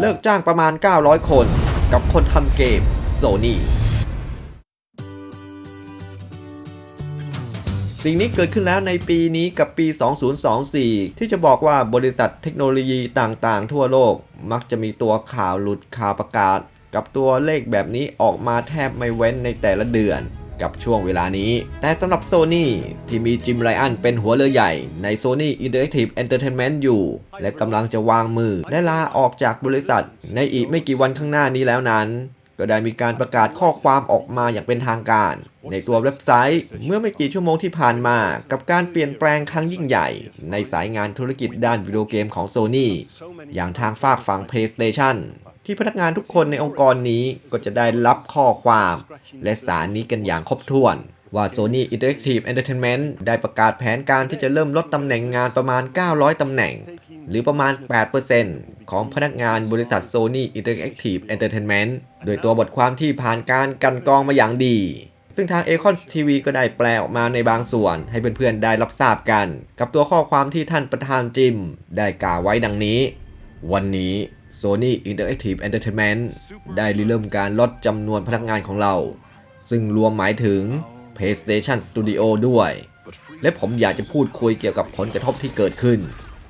เลิกจ้างประมาณ 900 คน กับคนทำเกม Sony สิ่งนี้เกิดขึ้นแล้วในปีนี้กับปี 2024 ที่จะบอกว่าบริษัทเทคโนโลยีต่างๆ ทั่วโลก มักจะมีตัวข่าวหลุดข่าวประกาศ กับตัวเลขแบบนี้ออกมาแทบไม่เว้นในแต่ละเดือน กับช่วงเวลานี้ แต่สำหรับ Sony ที่มีจิมไรอันเป็นหัวเรือใหญ่ใน Sony Interactive Entertainment อยู่ และกำลังจะวางมือ และลาออกจากบริษัท ในอีกไม่กี่วันข้างหน้านี้แล้วนั้นก็ได้มีการประกาศข้อความออกมาอย่างเป็นทางการ ในตัวเว็บไซต์เมื่อไม่กี่ชั่วโมงที่ผ่านมา กับการเปลี่ยนแปลงครั้งยิ่งใหญ่ ในสายงานธุรกิจด้านวิดีโอเกมของ Sony อย่างทางฝากฝั่ง PlayStation ที่พนักงานทุกคนในองค์กรนี้ก็จะได้รับข้อความ และสารนี้กันอย่างครบถ้วน ว่า Sony Interactive Entertainment ได้ประกาศแผนการที่จะเริ่มลดตำแหน่งงานประมาณ 900 ตำแหน่ง หรือประมาณ 8%ของพนักงานบริษัท Sony Interactive Entertainment โดยตัวบทความที่ผ่านการกันกรองมาอย่างดี ซึ่งทาง a c o n TV ก็ได้แปลออกมาในบางส่วนให้เพื่อนๆได้รับทราบกัน กับตัวข้อความที่ท่านประธานจิม ได้กล่าวไว้ดังนี้ วันนี้ Sony Interactive Entertainment ได้ริเริ่มการลดจำนวนพนักงานของเรา ซึ่งรวมหมายถึง PlayStation Studio ด้วย และผมอยากจะพูดคุยเกี่ยวกับผลกระทบที่เกิดขึ้น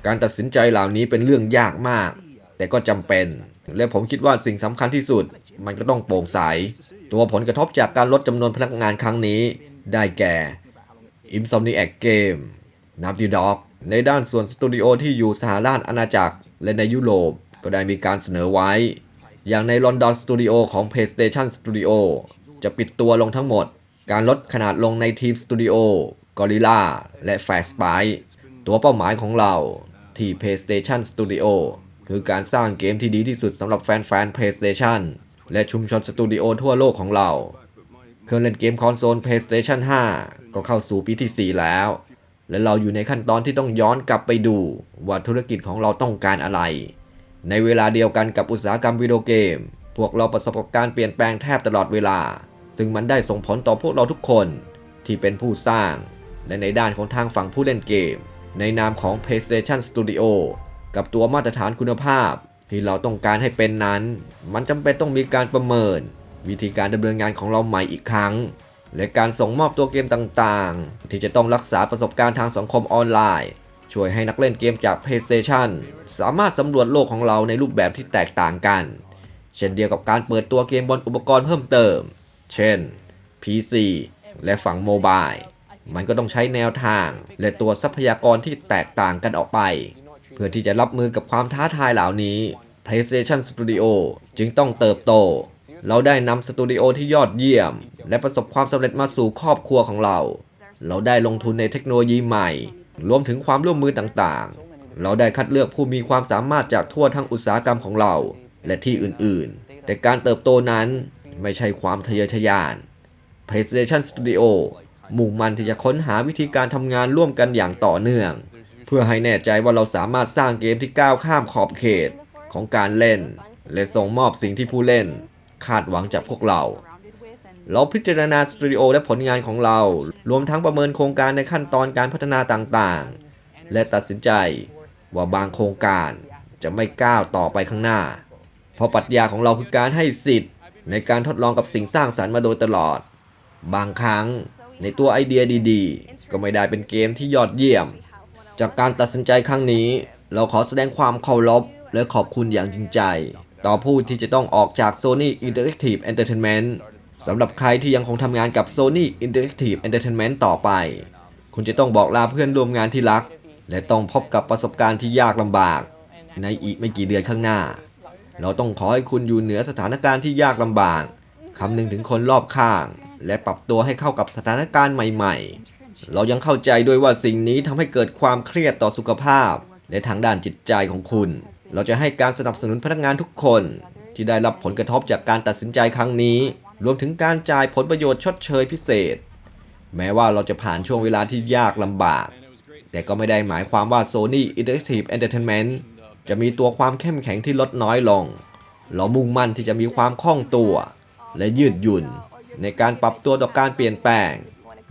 การตัดสินใจเหล่านี้เป็นเรื่องยากมาก แต่ก็จำเป็น และผมคิดว่าสิ่งสำคัญที่สุด มันก็ต้องโปร่งใส ตัวผลกระทบจากการลดจำนวนพนักงานครั้งนี้ ได้แก่ Insomniac Game Naughty Dog ในด้านส่วนสตูดิโอที่อยู่สหราชอาณาจักรและในยุโรป ก็ได้มีการเสนอไว้ อย่างในลอนดอนสตูดิโอของ PlayStation Studio จะปิดตัวลงทั้งหมด การลดขนาดลงในทีมสตูดิโอ Gorilla และ f a s t p i ตัวเป้าหมายของเราที่ PlayStation Studio คือการสร้างเกมที่ดีที่สุดสำหรับแฟนๆ PlayStation และชุมชนสตูดิโอทั่วโลกของเรา เครื่องเล่นเกมคอนโซล PlayStation 5 ก็เข้าสู่ปีที่ 4 แล้ว และเราอยู่ในขั้นตอนที่ต้องย้อนกลับไปดูว่าธุรกิจของเราต้องการอะไร ในเวลาเดียวกันกับอุตสาหกรรมวิดีโอเกม พวกเราประสบกับการเปลี่ยนแปลงแทบตลอดเวลา ซึ่งมันได้ส่งผลต่อพวกเราทุกคนที่เป็นผู้สร้าง และในด้านของทางฝั่งผู้เล่นเกม ในนามของ PlayStation Studio กับตัวมาตรฐานคุณภาพ ที่เราต้องการให้เป็นนั้น มันจำเป็นต้องมีการประเมิน วิธีการดำเนินงานของเราใหม่อีกครั้ง และการส่งมอบตัวเกมต่างๆ ที่จะต้องรักษาประสบการณ์ทางสังคมออนไลน์ ช่วยให้นักเล่นเกมจาก PlayStation สามารถสำรวจโลกของเราในรูปแบบที่แตกต่างกัน เช่นเดียวกับการเปิดตัวเกมบนอุปกรณ์เพิ่มเติม เช่น PC และฝั่งโมบาย มันก็ต้องใช้แนวทาง และตัวทรัพยากรที่แตกต่างกันออกไป เพื่อที่จะรับมือกับความท้าทายเหล่านี้ PlayStation Studio จึงต้องเติบโต เราได้นำสตูดิโอที่ยอดเยี่ยม และประสบความสำเร็จมาสู่ครอบครัวของเรา เราได้ลงทุนในเทคโนโลยีใหม่ รวมถึงความร่วมมือต่างๆ เราได้คัดเลือกผู้มีความสามารถจากทั่วทั้งอุตสาหกรรมของเรา และที่อื่นๆ แต่การเติบโตนั้นไม่ใช่ความทะเยอทะยาน PlayStation Studio มุ่งมั่นที่จะค้นหาวิธีการทำงานร่วมกันอย่างต่อเนื่อง เพื่อให้แน่ใจว่าเราสามารถสร้างเกมที่ก้าวข้ามขอบเขตของการเล่น และส่งมอบสิ่งที่ผู้เล่น คาดหวังจากพวกเรา เราพิจารณาสตูดิโอและผลงานของเรา รวมทั้งประเมินโครงการในขั้นตอนการพัฒนาต่างๆ และตัดสินใจ ว่าบางโครงการจะไม่ก้าวต่อไปข้างหน้า เพราะปรัชญาของเราคือการให้สิทธิ์ ในการทดลองกับสิ่งสร้างสรรค์มาโดยตลอด บางครั้งในตัวไอเดียดีๆ ก็ไม่ได้เป็นเกมที่ยอดเยี่ยม จากการตัดสินใจครั้งนี้ เราขอแสดงความเคารพและขอบคุณอย่างจริงใจ ต่อผู้ที่จะต้องออกจาก Sony Interactive Entertainment สำหรับใครที่ยังคงทำงานกับ Sony Interactive Entertainment ต่อไป คุณจะต้องบอกลาเพื่อนร่วมงานที่รัก และต้องพบกับประสบการณ์ที่ยากลำบาก ในอีกไม่กี่เดือนข้างหน้า เราต้องขอให้คุณอยู่เหนือสถานการณ์ที่ยากลำบากคำนึงถึงคนรอบข้าง และปรับตัวให้เข้ากับสถานการณ์ใหม่ ๆ เรายังเข้าใจด้วยว่าสิ่งนี้ทำให้เกิดความเครียดต่อสุขภาพ และทางด้านจิตใจของคุณ เราจะให้การสนับสนุนพนักงานทุกคน ที่ได้รับผลกระทบจากการตัดสินใจครั้งนี้ รวมถึงการจ่ายผลประโยชน์ชดเชยพิเศษ แม้ว่าเราจะผ่านช่วงเวลาที่ยากลำบาก แต่ก็ไม่ได้หมายความว่า Sony Interactive Entertainment จะมีตัวความเข้มแข็งที่ลดน้อยลง เรามุ่งมั่นที่จะมีความคล่องตัว และยืดหยุ่น ในการปรับตัวต่อการเปลี่ยนแปลง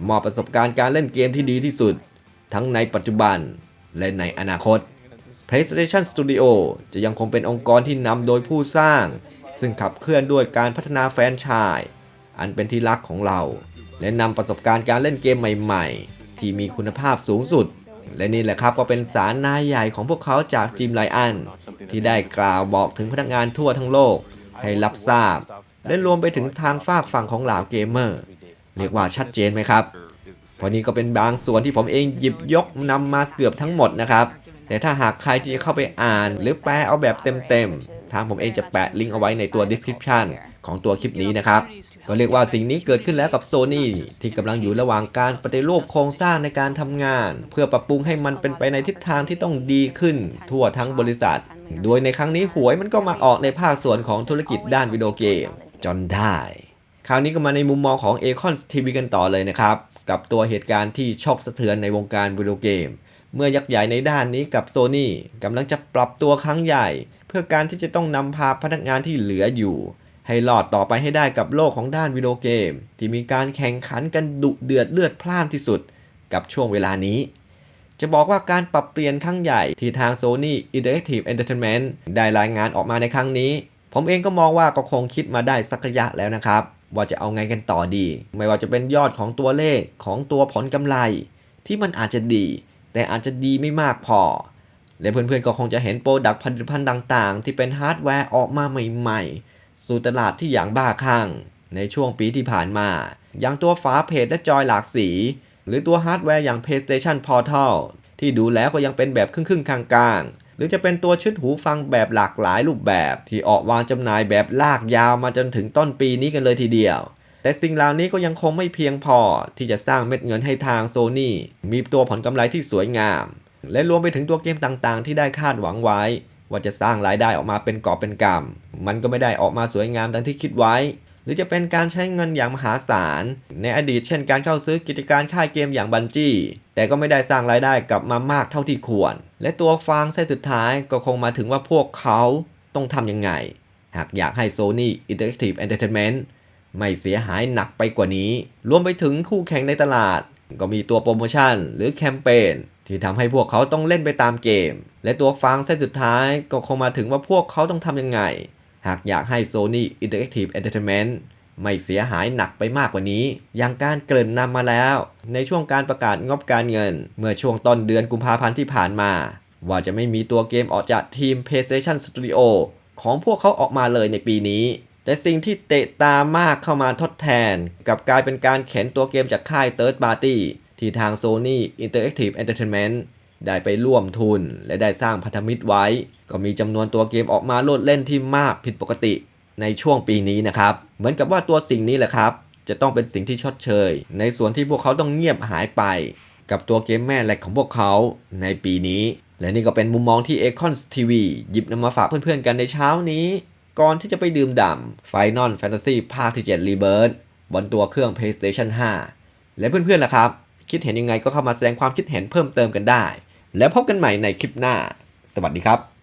มอบประสบการณ์การเล่นเกมที่ดีที่สุด ทั้งในปัจจุบันและในอนาคต PlayStation Studio จะยังคงเป็นองค์กรที่นำโดยผู้สร้าง ซึ่งขับเคลื่อนด้วยการพัฒนาแฟรนไชส์อันเป็นที่รักของเรา และนำประสบการณ์การเล่นเกมใหม่ ๆ ที่มีคุณภาพสูงสุด และนี่แหละครับก็เป็นสารนายใหญ่ของพวกเขาจากจิมไลอัน ที่ได้กล่าวบอกถึงพนักงานทั่วทั้งโลก ให้รับทราบ และรวมไปถึงทางฝากฝั่งของเหล่าเกมเมอร์ เรียกว่าชัดเจนไหมครับเพราะนี้ก็เป็นบางส่วนที่ผมเองหยิบยกนำมาเกือบทั้งหมดนะครับ แต่ถ้าหากใครที่จะเข้าไปอ่าน หรือแปลเอาแบบเต็มๆ ทางผมเองจะแปะลิงก์เอาไว้ในตัว description ของตัวคลิปนี้นะครับ ก็เรียกว่าสิ่งนี้เกิดขึ้นแล้วกับ Sony ที่กำลังอยู่ระหว่างการปฏิรูปโครงสร้างในการทำงาน เพื่อปรับปรุงให้มันเป็นไปในทิศทางที่ต้องดีขึ้น ทั่วทั้งบริษัท โดยในครั้งนี้หวยมันก็มาออกในภาคส่วนของธุรกิจด้านวิดีโอเกมจนได้ คราวนี้ก็มาในมุมมองของ a c o n TV กันต่อเลยนะครับ กับตัวเหตุการณ์ที่ช็อกสะเทือนในวงการวิดีโอเกม เมื่อยักษ์ใหญ่ในด้านนี้กับ Sony กำลังจะปรับตัวครั้งใหญ่ เพื่อการที่จะต้องนำพาพนักงานที่เหลืออยู่ ให้รอดต่อไปให้ได้กับโลกของด้านวิดีโอเกม ที่มีการแข่งขันกันดุเดือดเลือดพล่านที่สุด กับช่วงเวลานี้ จะบอกว่าการปรับเปลี่ยนครั้งใหญ่ที่ทาง Sony Interactive Entertainment ได้รายงานออกมาในครั้งนี้ ผมเองก็มองว่าก็คงคิดมาได้สักระยะแล้วนะครับ ว่าจะเอาไงกันต่อดี ไม่ว่าจะเป็นยอดของตัวเลขของตัวผลกำไร ที่มันอาจจะดี แต่อาจจะดีไม่มากพอและเพื่อนๆก็คงจะเห็นโปรดักต์ผลิตภัณฑ์ต่าง ๆ ที่เป็นฮาร์ดแวร์ออกมาใหม่ๆ สู่ตลาดที่อย่างบ้าคลั่งในช่วงปีที่ผ่านมา อย่างตัวฝาเพจและจอยหลากสี หรือตัวฮาร์ดแวร์อย่าง PlayStation Portal ที่ดูแล้วก็ยังเป็นแบบครึ่งๆกลางๆ หรือจะเป็นตัวชุดหูฟังแบบหลากหลายรูปแบบ ที่ออกวางจำหน่ายแบบลากยาวมาจนถึงต้นปีนี้กันเลยทีเดียว แต่สิ่งเหล่านี้ก็ยังคงไม่เพียงพอที่จะสร้างเม็ดเงินให้ทางโซ n y มีตัวผลกำไรที่สวยงาม และรวมไปถึงตัวเกมต่างๆ ที่ได้คาดหวังไว้ ว่าจะสร้างรายได้ออกมาเป็นกอบเป็นกำมันก็ไม่ได้ออกมาสวยงามดังที่คิดไว้ หรือจะเป็นการใช้เงินอย่างมหาศาล ในอดีตเช่นการเข้าซื้อกิจการค่ายเกมอย่างบันจี้ แต่ก็ไม่ได้สร้างรายได้กลับมามากเท่าที่ควร และตัวฟางเส้นสุดท้ายก็คงมาถึงว่าพวกเขาต้องทำยังไง หากอยากให้ Sony Interactive Entertainment ไม่เสียหายหนักไปกว่านี้ รวมไปถึงคู่แข่งในตลาด ก็มีตัวโปรโมชั่นหรือแคมเปญ ที่ทำให้พวกเขาต้องเล่นไปตามเกม และตัวฟางเส้นสุดท้ายก็คงมาถึงว่าพวกเขาต้องทำยังไง หากอยากให้ Sony Interactive Entertainment ไม่เสียหายหนักไปมากกว่านี้ อย่างการเกริ่นนำมาแล้ว ในช่วงการประกาศงบการเงิน เมื่อช่วงต้นเดือนกุมภาพันธ์ที่ผ่านมา ว่าจะไม่มีตัวเกมออกจากทีม PlayStation Studio ของพวกเขาออกมาเลยในปีนี้ แต่สิ่งที่เตะตามากเข้ามาทดแทน กับกลายเป็นการเข็นตัวเกมจากค่าย Third Party ที่ทาง Sony Interactive Entertainment ได้ไปร่วมทุน และได้สร้างพันธมิตรไว้ ก็มีจำนวนตัวเกมออกมาโลดเล่นที่มากผิดปกติในช่วงปีนี้นะครับ เหมือนกับว่าตัวสิ่งนี้แหละครับ จะต้องเป็นสิ่งที่ชดเชย ในส่วนที่พวกเขาต้องเงียบหายไป กับตัวเกมแม่แหลกของพวกเขาในปีนี้ และนี่ก็เป็นมุมมองที่ a c o n TV หยิบนำมาฝากเพื่อนๆกันในเช้านี้ ก่อนที่จะไปดื่มด่ำ Final Fantasy ภาคที่ 7 Rebirth บนตัวเครื่อง PlayStation 5 และเพื่อนๆล่ะครับ คิดเห็นยังไงก็เข้ามาแสดงความคิดเห็นเพิ่มเติมกันได้ แล้วพบกันใหม่ในคลิปหน้า สวัสดีครับ